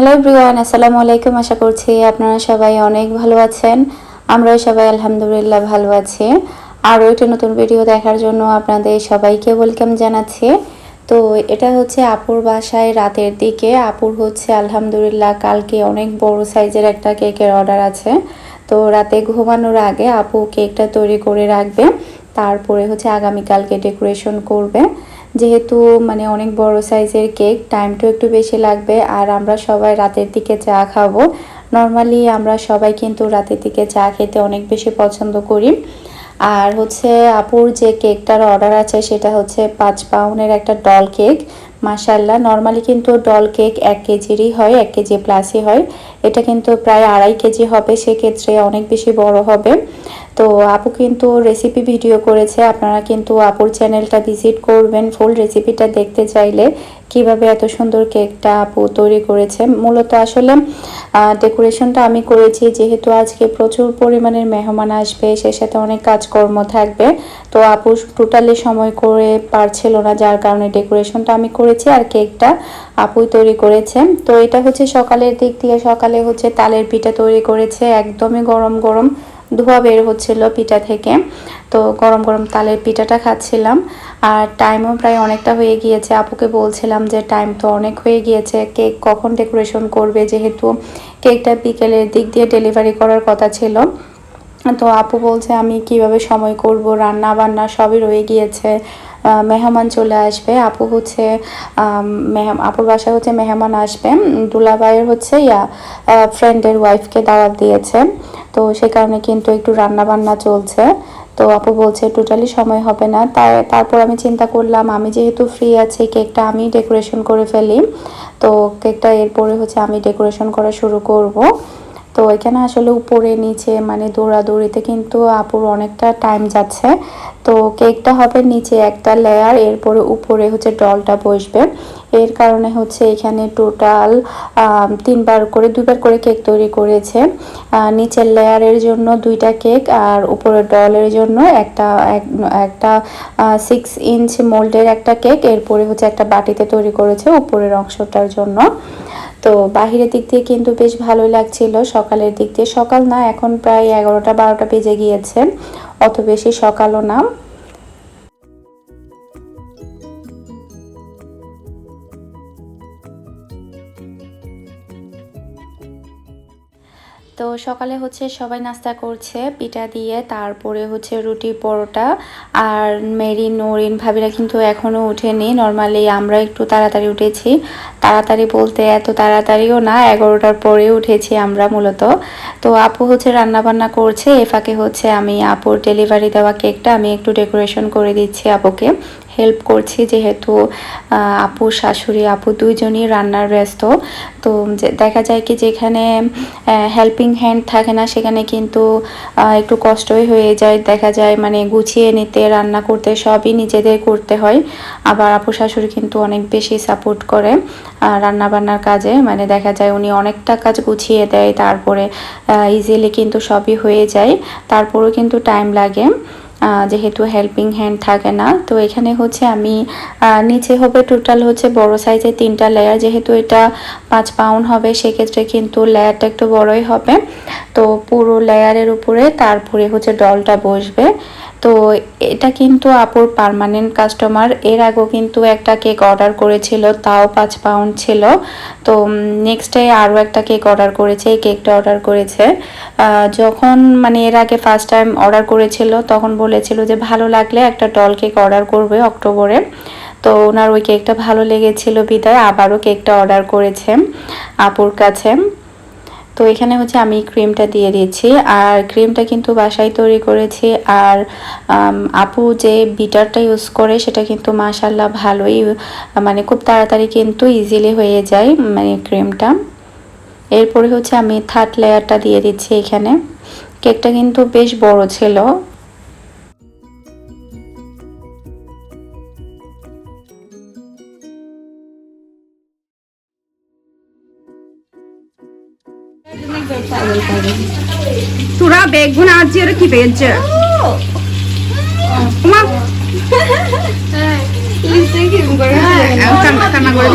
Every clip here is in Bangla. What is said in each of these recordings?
হ্যালো এভরিওয়ান আসসালামু আলাইকুম আশা করছি আপনারা সবাই অনেক ভালো আছেন। আমরাও সবাই আলহামদুলিল্লাহ ভালো আছি। আরও একটা নতুন ভিডিও দেখার জন্য আপনাদের সবাইকে ওয়েলকাম জানাচ্ছি। তো এটা হচ্ছে আপুর বাসায় রাতের দিকে। আপুর হচ্ছে আলহামদুলিল্লাহ কালকে অনেক বড় সাইজের একটা কেকের অর্ডার আছে। তো রাতে ঘুমানোর আগে আপু কেকটা তৈরি করে রাখবে। তারপরে হচ্ছে আগামীকালকে ডেকোরেশন করবে। যেহেতু মানে অনেক বড় সাইজের কেক টাইমটাও একটু বেশি লাগবে আর আমরা সবাই রাতের দিকে চা খাব। নর্মালি আমরা সবাই কিন্তু রাতের দিকে চা খেতে অনেক বেশি পছন্দ করি। আর হচ্ছে আপুর যে কেকটার অর্ডার আছে সেটা হচ্ছে পাঁচ পাউন্ডের একটা ডল কেক মাসাল্লাহ নর্মালি কিন্তু ডল কেক এক কেজিরই হয়, এক কেজি প্লাসই হয়। এটা কিন্তু প্রায় আড়াই কেজি হবে, সেক্ষেত্রে অনেক বেশি বড় হবে। তো আপু কিন্তু রেসিপি ভিডিও করেছে, আপনারা কিন্তু আপুর চ্যানেলটা ভিজিট করবেন ফুল রেসিপিটা দেখতে চাইলে। কীভাবে এত সুন্দর কেকটা আপু তৈরি করেছে? মূলত আসলে ডেকোরেশনটা আমি করেছি, যেহেতু আজকে প্রচুর পরিমাণের মেহমান আসবে সে সাথে অনেক কাজকর্ম থাকবে। তো আপু টোটালি সময় করে পারছিল না, যার কারণে ডেকোরেশনটা আমি করেছি আর কেকটা আপুই তৈরি করেছে। তো এটা হচ্ছে সকালের দিক দিয়ে, সকালে হচ্ছে তালের পিঠা তৈরি করেছে, একদমই গরম গরম। ধোয়া বের হচ্ছিল পিঠা থেকে। তো গরম গরম তালের পিঠাটা খাচ্ছিলাম। আর টাইমও প্রায় অনেকটা হয়ে গিয়েছে। আপুকে বলছিলাম যে টাইম তো অনেক হয়ে গিয়েছে। কেক কখন ডেকোরেশন করবে? যেহেতু কেকটা বিকেলের দিক দিয়ে ডেলিভারি করার কথা ছিল। তো আপু বলছে, আমি কীভাবে সময় করব? রান্না বান্না সবই রয়ে গিয়েছে। মেহমান চলে আসবে। আপু হচ্ছে আপুর বাসায় হচ্ছে মেহমান আসবে। দুলাভাইয়ের হচ্ছে ইয়া ফ্রেন্ডের ওয়াইফকে দাওয়াত দিয়েছে। তো সে কারণে কিন্তু একটু রান্না বান্না চলছে। তো আপু বলছে টোটালি সময় হবে না। তাই তারপর আমি চিন্তা করলাম, আমি যেহেতু ফ্রি আছি, কেকটা আমি ডেকোরেশন করে ফেলি। তো কেকটা এরপরে হচ্ছে আমি ডেকোরেশন করা শুরু করব। তো এখানে আসলে উপরে, নিচে মানে দৌড়াদৌড়িতে কিন্তু আপুর অনেকটা টাইম যাচ্ছে। তো কেকটা হবে নিচে একটা লেয়ার এরপরে উপরে হচ্ছে ডলটা বসবে। এর কারণে হচ্ছে এখানে টোটাল তিনবার করে, দুইবার করে কেক তৈরি করেছে। নিচের লেয়ারের জন্য দুইটা কেক আর উপরের ডলের জন্য একটা একটা সিক্স ইঞ্চ মোল্ডের একটা কেক। এরপরে হচ্ছে একটা বাটিতে তৈরি করেছে উপরের অংশটার জন্য। তো বাহিরের দিক দিয়ে কিন্তু বেশ ভালোই লাগছিল, সকালের দিক দিয়ে। সকাল না, এখন প্রায় এগারোটা, বারোটা বেজে গিয়েছে, অত বেশি সকালও না। তো সকালে হচ্ছে সবাই নাস্তা করছে, পিঠা দিয়ে, তারপরে হচ্ছে রুটি, পরোটা আর মেরিন নরিন ভাবিরা কিন্তু এখনও উঠেনি নর্মালি আমরা একটু তাড়াতাড়ি উঠেছি। তাড়াতাড়ি বলতে এত তাড়াতাড়িও না, এগারোটার পরে উঠেছি আমরা মূলত। তো আপু হচ্ছে রান্না বান্না করছে, এ ফাঁকে হচ্ছে আমি আপুর ডেলিভারি দেওয়া কেকটা আমি একটু ডেকোরেশন করে দিচ্ছি আপুকে। হেল্প করছি যেহেতু আপু, শাশুড়ি, আপু দুইজনই রান্নার ব্যস্ত। তো দেখা যায় কি যেখানে হেল্পিং হ্যান্ড থাকে না, সেখানে কিন্তু একটু কষ্টই হয়ে যায়। দেখা যায় মানে গুছিয়ে নিতে, রান্না করতে সবই নিজেদের করতে হয়। আবার আপু, শাশুড়ি কিন্তু অনেক বেশি সাপোর্ট করে রান্না বান্নার কাজে। মানে দেখা যায় উনি অনেকটা কাজ গুছিয়ে দেয়, তারপরে ইজিলি কিন্তু সবই হয়ে যায়। তারপরেও কিন্তু টাইম লাগে। যেহেতু হেল্পিং হ্যান্ড থাকে না, তো এখানে হচ্ছে আমি নিচে হবে টোটাল হচ্ছে বড় সাইজের তিনটা লেয়ার যেহেতু এটা পাঁচ পাউন্ড হবে, সেক্ষেত্রে কিন্তু লেয়ারটা একটু বড়ই হবে। তো পুরো লেয়ারের উপরে, তারপরে হচ্ছে ডলটা বসবে। তো এটা কিন্তু আপুর পারমানেন্ট কাস্টমার এর আগেও কিন্তু একটা কেক অর্ডার করেছিল, তাও পাঁচ পাউন্ড ছিল। তো নেক্সট ডে আরও একটা কেক অর্ডার করেছে, এই কেকটা অর্ডার করেছে। যখন মানে এর আগে ফার্স্ট টাইম অর্ডার করেছিল, তখন বলেছিল যে, ভালো লাগলে একটা ডল কেক অর্ডার করবে অক্টোবরে। তো ওনার ওই কেকটা ভালো লেগেছিল বিদায়, আবারও কেকটা অর্ডার করেছে আপুর কাছে। তো এখানে হচ্ছে আমি ক্রিমটা দিয়ে দিয়েছি। আর ক্রিমটা কিন্তু বাসায় তৈরি করেছি। আর আপু যে বিটারটা ইউজ করে, সেটা কিন্তু মাশাল্লাহ ভালোই মানে খুব তাড়াতাড়ি কিন্তু ইজিলি হয়ে যায় মানে ক্রিমটা এরপরে হচ্ছে আমি থার্ড লেয়ারটা দিয়ে দিচ্ছি এখানে। কেকটা কিন্তু বেশ বড় ছিল। আজ এর কি পেয়েছে করে করে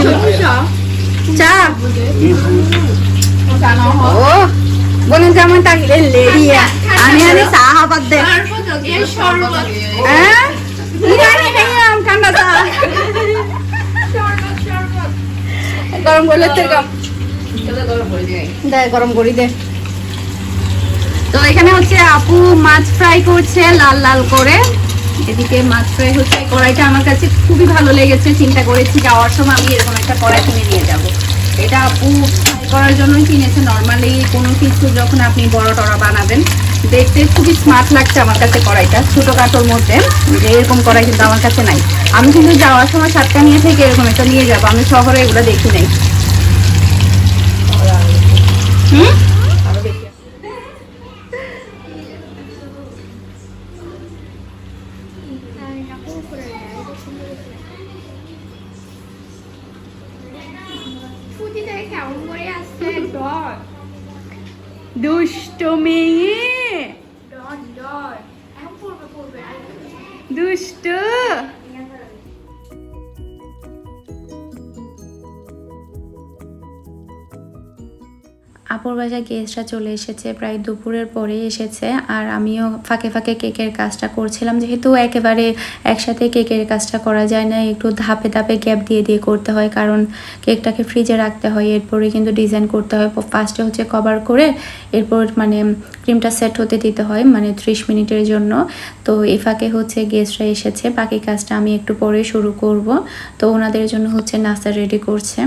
বোনের যেমন তাকিলে লেডিয়া আমি খাইলাম ঠান্ডা চা গরম করলে তো কম দে গরম করি দে তো এখানে হচ্ছে আপু মাছ ফ্রাই করছে লাল লাল করে। এদিকে মাছ ফ্রাই হচ্ছে কড়াইটা আমার কাছে খুবই ভালো লেগেছে, চিন্তা করেছি যাওয়ার সময় আমি এরকম একটা কড়াই কিনে নিয়ে যাব। এটা আপু করার জন্যই কিনেছে নর্মালি কোনো কিছু যখন আপনি বড় টড়া বানাবেন, দেখতে খুবই স্মার্ট লাগছে আমার কাছে কড়াইটা ছোটো কাটোর মধ্যে যে এরকম কড়াই কিন্তু আমার কাছে নাই। আমি কিন্তু যাওয়ার সময় সাতটা নিয়ে থেকে এরকম একটা নিয়ে যাব, আমি শহরে এগুলো দেখি নাই। হুম? দুষ্ট আপুর বাসায় গেস্টরা চলে এসেছে, প্রায় দুপুরের পরে এসেছে। আর আমিও ফাঁকে ফাঁকে কেকের কাজটা করছিলাম। যেহেতু একেবারে একসাথে কেকের কাজটা করা যায় না, একটু ধাপে ধাপে গ্যাপ দিয়ে দিয়ে করতে হয়। কারণ কেকটাকে ফ্রিজে রাখতে হয়, এরপরে কিন্তু ডিজাইন করতে হয়। ফার্স্টে হচ্ছে কভার করে, এরপর মানে ক্রিমটা সেট হতে দিতে হয় মানে ত্রিশ মিনিটের জন্য। তো এ ফাঁকে হচ্ছে গেস্টরা এসেছে। বাকি কাজটা আমি একটু পরে শুরু করব। তো ওনাদের জন্য হচ্ছে নাস্তা রেডি করছে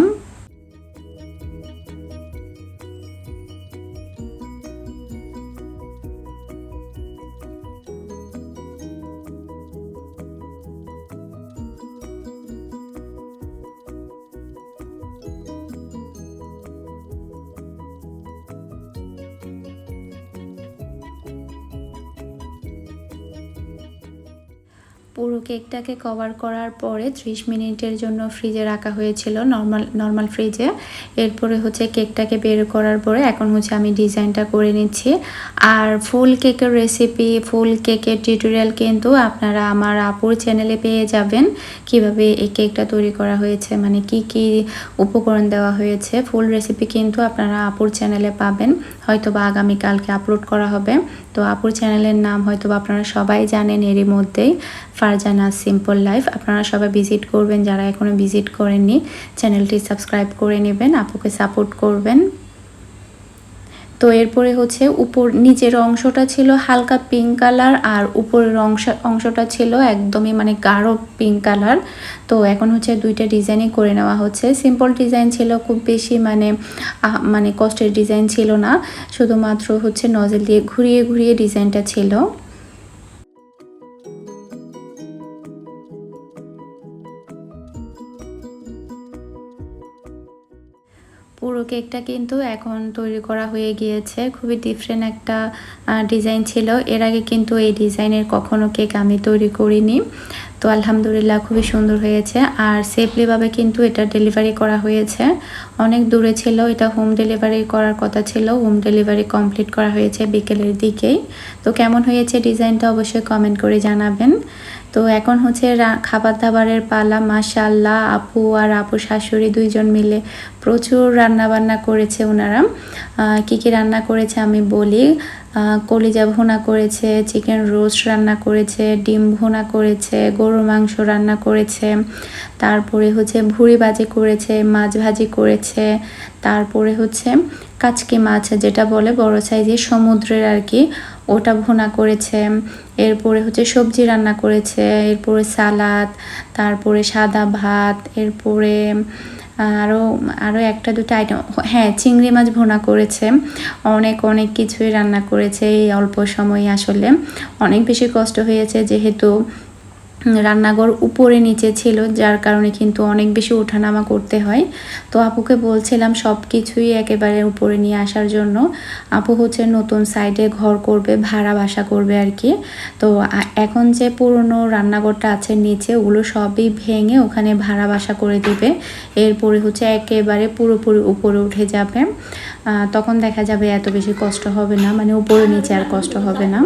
পুরো কেকটাকে কভার করার পরে ত্রিশ মিনিটের জন্য ফ্রিজে রাখা হয়েছিল নর্মাল নর্মাল ফ্রিজে এরপরে হচ্ছে কেকটাকে বের করার পরে এখন হচ্ছে আমি ডিজাইনটা করে নিচ্ছি। আর ফুল কেকের রেসিপি ফুল কেকের টিউটোরিয়াল কিন্তু আপনারা আমার আপুর চ্যানেলে পেয়ে যাবেন। কীভাবে এই কেকটা তৈরি করা হয়েছে মানে কি কি উপকরণ দেওয়া হয়েছে ফুল রেসিপি কিন্তু আপনারা আপুর চ্যানেলে পাবেন। হয়তো বা আগামীকালকে আপলোড করা হবে। তো আপুর চ্যানেলের নাম হয়তো বা আপনারা সবাই জানেন এরই মধ্যেই। Farzana simple life. আপনারা সবাই ভিজিট করবেন, যারা এখনও ভিজিট করেননি, চ্যানেলটি সাবস্ক্রাইব করে নেবেন, আপুকে সাপোর্ট করবেন। তো এরপরে হচ্ছে উপর, নিচের অংশটা ছিল হালকা পিঙ্ক কালার আর উপরের অংশ, অংশটা ছিল একদমই মানে গাঢ় পিঙ্ক কালার তো এখন হচ্ছে দুইটা ডিজাইনই করে নেওয়া হচ্ছে। সিম্পল ডিজাইন ছিল, খুব বেশি মানে মানে কষ্টের ডিজাইন ছিল না। শুধুমাত্র হচ্ছে নজেল দিয়ে ঘুরিয়ে ঘুরিয়ে ডিজাইনটা ছিল। পুরো কেকটা কিন্তু এখন তৈরি করা হয়ে গিয়েছে। খুবই ডিফারেন্ট একটা ডিজাইন ছিল। এর আগে কিন্তু এই ডিজাইনের কখনো কেক আমি তৈরি করিনি। তো আলহামদুলিল্লাহ খুবই সুন্দর হয়েছে। আর সেফলিভাবে কিন্তু এটা ডেলিভারি করা হয়েছে। অনেক দূরে ছিল, এটা হোম ডেলিভারি করার কথা ছিল হোম ডেলিভারি কমপ্লিট করা হয়েছে বিকেলের দিকেই। তো কেমন হয়েছে ডিজাইনটা অবশ্যই কমেন্ট করে জানাবেন। তো এখন হচ্ছে খাবার দাবারের পালা মাশাল্লাহ আপু আর আপু শাশুড়ি দুইজন মিলে প্রচুর রান্না বান্না করেছে ওনারা। কি কি রান্না করেছে আমি বলি। কলিজা ভুনা করেছে চিকেন রোস্ট রান্না করেছে, ডিম ভুনা করেছে, গরুর মাংস রান্না করেছে, তারপরে হচ্ছে ভুড়ি ভাজি করেছে, মাছ ভাজি করেছে, তারপরে হচ্ছে কাচকি মাছ, যেটা বলে বড় সাইজের সমুদ্রের আর কি, ওটা ভুনা করেছে, এরপরে হচ্ছে সবজি রান্না করেছে, এরপরে সালাদ, তারপরে সাদা ভাত, এরপরে আরও আরও একটা, দুটো আইটেম হ্যাঁ চিংড়ি মাছ ভোনা করেছে। অনেক অনেক কিছুই রান্না করেছে এই অল্প সময়ে আসলে। অনেক বেশি কষ্ট হয়েছে যেহেতু রান্নাঘর উপরে নিচে ছিল, যার কারণে কিন্তু অনেক বেশি ওঠানামা করতে হয়। তো আপুকে বলছিলাম সব কিছুই একেবারে উপরে নিয়ে আসার জন্য। আপু হচ্ছে নতুন সাইডে ঘর করবে, ভাড়া বাসা করবে আর কি। তো এখন যে পুরনো রান্নাঘরটা আছে নিচে, ওগুলো সবই ভেঙে ওখানে ভাড়া বাসা করে দিবে। এরপরে হচ্ছে একেবারে পুরোপুরি উপরে উঠে যাবে। তখন দেখা যাবে এত বেশি কষ্ট হবে না মানে উপরে নিচে আর কষ্ট হবে না।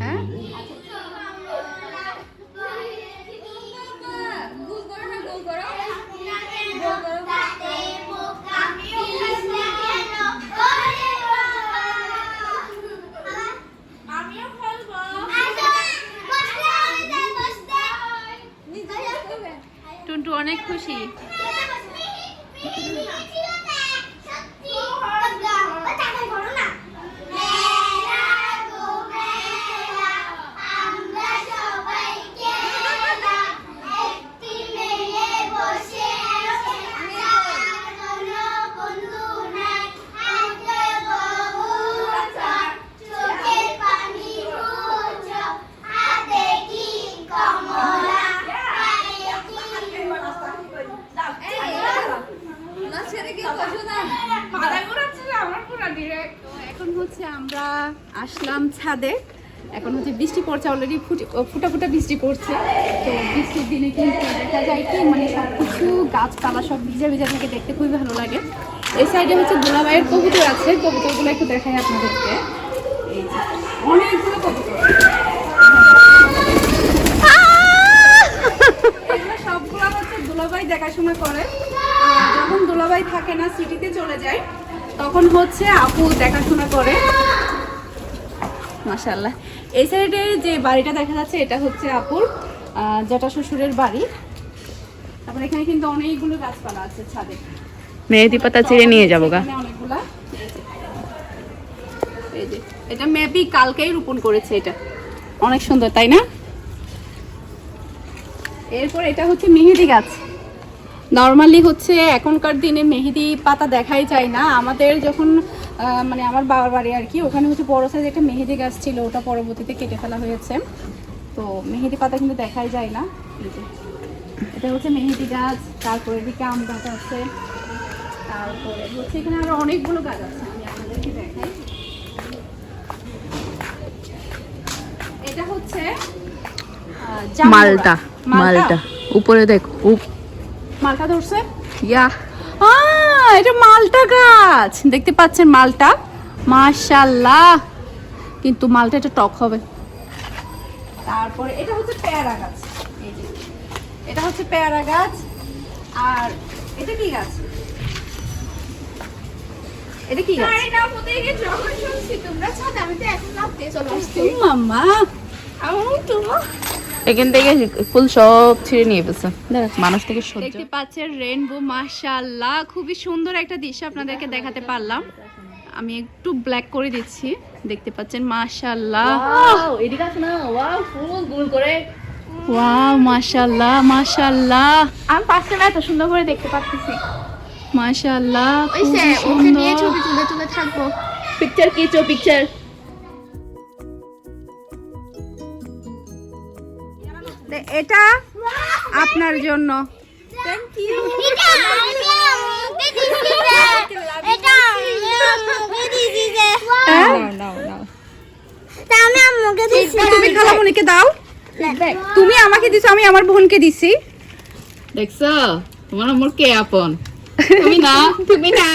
হ্যাঁ পড়ছে অলরেডি ফুটা ফুটা বৃষ্টি পড়ছে। তো বৃষ্টির দিনে কিন্তু দেখা যায় কি মানে সব কিছু গাছপালা সব ভিজা ভিজা থেকে দেখতে খুবই ভালো লাগে। এই সাইডে হচ্ছে গোলাবাইয়ের কবুতর আছে কবুতরগুলো একটু দেখাই আপনাদেরকে। অনেকগুলো কবুতর। সবগুলো হচ্ছে দেখাশোনা করে। যখন দুলাভাই থাকে না সিটিতে চলে যায় তখন হচ্ছে আপু দেখাশোনা করে। মাশাল্লাহ এই সাইডে যে বাড়িটা দেখা যাচ্ছে এটা হচ্ছে আপুর জ্যাঠা শ্বশুরের বাড়ি। তারপর এখানে কিন্তু অনেকগুলো গাছপালা আছে ছাদে। মেহেদি পাতা চিড়ে নিয়ে যাব গা। অনেকগুলা। এই যে এটা মেবি কালকেই রোপণ করেছে এটা। অনেক সুন্দর তাই না? এরপর এটা হচ্ছে মেহেদি গাছ। নর্মালি হচ্ছে এখনকার দিনে মেহেদি পাতা দেখাই যায় না। আমাদের যখন মানে আমার বাবার বাড়ি আর কি ওখানে হচ্ছে বড় সাইজ একটা মেহেদি গাছ ছিল ওটা পরবর্তীতে কেটে ফেলা হয়েছে। তো মেহেদি পাতা কিন্তু দেখাই যায় না। এটা হচ্ছে মেহেদি গাছ তারপরে এদিকে আম গাছ আছে তারপরে হচ্ছে এখানে আরও অনেকগুলো গাছ আছে আমি আপনাদেরকে দেখাই। এটা হচ্ছে মালটা মালটা? উপরে দেখ মালটা ধরছে? ইয়া। এটা মালটা গাছ। দেখতে পাচ্ছেন মালটা? মাশাল্লাহ কিন্তু মালটা এটা টক হবে। তারপরে এটা হচ্ছে পেয়ারা গাছ। এটা হচ্ছে পেয়ারা গাছ। আর এটা কি গাছ? এটা কি গাছ? গাড়ি না গিয়ে যখন শুনছি তোমরা ছাদে আমি তো এখন নামতে চলে আসছি। মামা আমার তো এখান থেকে ফুল সব ছিঁড়ে নিয়ে ফেলছে। মানুষ থেকে দেখতে পাচ্ছেন রেনবো মাশাআল্লাহ। খুবই সুন্দর একটা দৃশ্য আপনাদেরকে দেখাতে পারলাম। আমি একটু ব্ল্যাক করে দিচ্ছি। দেখতে পাচ্ছেন মাশাআল্লাহ। এদিকে আস না। ওয়াও ফুল গোল করে। ওয়াও মাশাআল্লাহ আমি ফার্স্ট টাইম এত সুন্দর করে দেখতে পাচ্ছি। মাশাআল্লাহ ওই সে ওকে নিয়ে ছবি তুলে তুলে থাকব। পিকচার কিচো পিকচার এটা আপনার জন্য। থ্যাংক ইউ হ্যাঁ? তুমি খালামণিকে দাও। তুমি আমাকে দিছো আমি আমার বোনকে দিছি। দেখছ? তোমার আমার কে আপন? তুমি না তুমি না।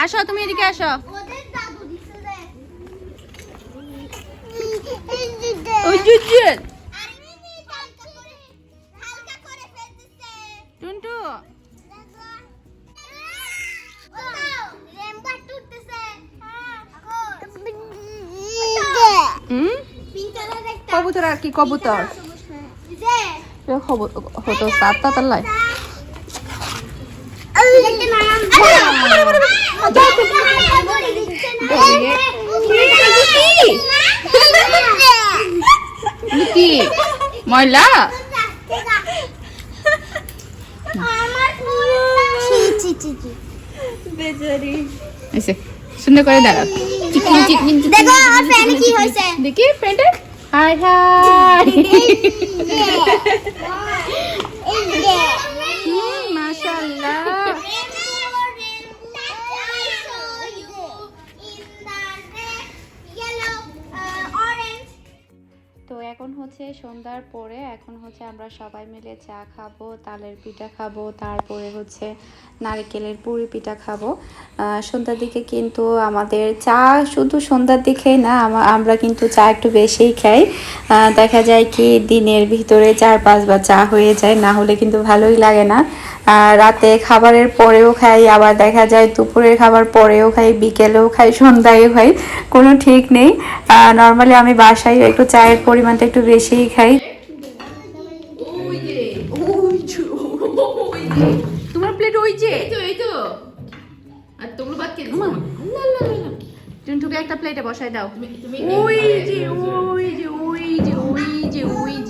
আসো তুমি এদিকে আসো টুনটু কবুতর আর কি কবুতর হতো সাতটা তাল্লায় কি ময়লা? সুন্দর করে দাঁড়াও চিকমিন চিকমিন দেখো আমার ফ্যানে কি হয়েছে দেখি প্যান্টে হাই হাই হচ্ছে সন্ধ্যার পরে এখন হচ্ছে আমরা সবাই মিলে চা খাব, তালের পিঠা খাব, তারপরে হচ্ছে নারকেলের পুরি পিঠা খাব। সন্ধ্যার দিকে কিন্তু আমাদের চা শুধু সন্ধ্যার দিকেই না আমরা কিন্তু চা একটু বেশিই খাই। দেখা যায় কি দিনের ভিতরে চার পাঁচবার চা হয়ে যায়, না হলে কিন্তু ভালোই লাগে না। রাতে খাবারের পরেও খাই আবার দেখা যায় দুপুরের খাবার পরেও খাই বিকেলেও খাই সন্ধ্যায়ও খাই কোনো ঠিক নেই। নর্মালি আমি বাসায় একটু চায়ের পরিমাণটা একটু বেশিই খাই। তোমার প্লেট ওই যে? এই তো আর তোমরা বাদ কে। একটা প্লেটে বসাই দাও। ওই যে। ওই যে ওই যে ওই যে ওই যে।